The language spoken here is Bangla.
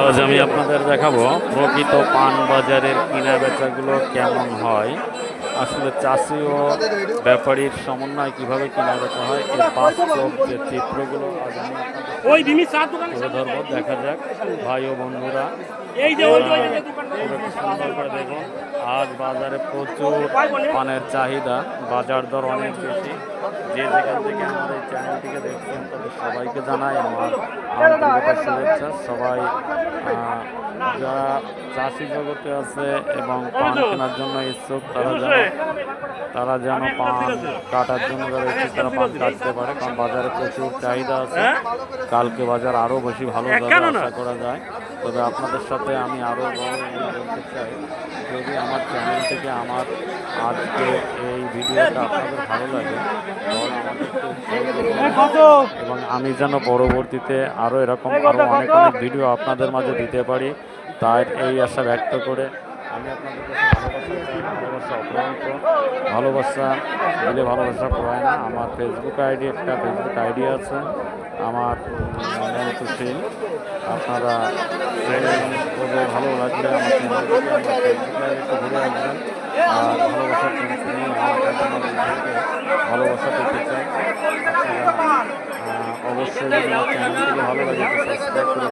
আজ আমি আপনাদের দেখাবো প্রকৃত পান বাজারের কিনা বেচাগুলো কেমন হয়। আসলে চাষি ও ব্যাপারীর সমন্বয় কীভাবে কিনা বেচা হয় এই বাস্তব যে চিত্রগুলো আজ আমি ওই বিমি চার দোকান ধরবো দেখা যাক ভাই ও বন্ধুরা এই যে ওই সুন্দর করে দেখুন আজ বাজারে প্রচুর পানের চাহিদা বাজার দর অনেক বেশি। যে যেখান থেকে আমার এই চ্যানেলটিকে দেখছেন তাদের সবাইকে জানাই আমার শুভেচ্ছা। সবাই যারা চাষি জগতে আছে এবং পান কেনার জন্য ইচ্ছুক তারা যেন তারা যেন পান কাটার জন্য যারা ইচ্ছুক তারা পান কাটতে পারে। কারণ বাজারে প্রচুর চাহিদা আছে। কালকে বাজার আরও বেশি ভালো যাবে আশা করা যায়। তবে আপনাদের সাথে আমি আরও বলতে চাই। যদি আমার চ্যানেল থেকে আমার আজকে এই ভিডিওটা আপনাদের ভালো লাগে। এবং আমি যেন পরবর্তীতে আরও এরকম আরও অনেক অনেক ভিডিও আপনাদের মাঝে দিতে পারি, তার এই আশা ব্যক্ত করে ভালোবাসা ভালোবাসা ভালোবাসা দিলে ভালোবাসা পায় না। আমার ফেসবুক আইডি একটা ফেসবুক আইডি আছে। আমার মনতুশীল আপনারা ভালো লাগলে আমার ফেসবুক আর বন্ধুদেরকে ভালোবাসা পেতে চাই। অবশ্যই ভালো লাগে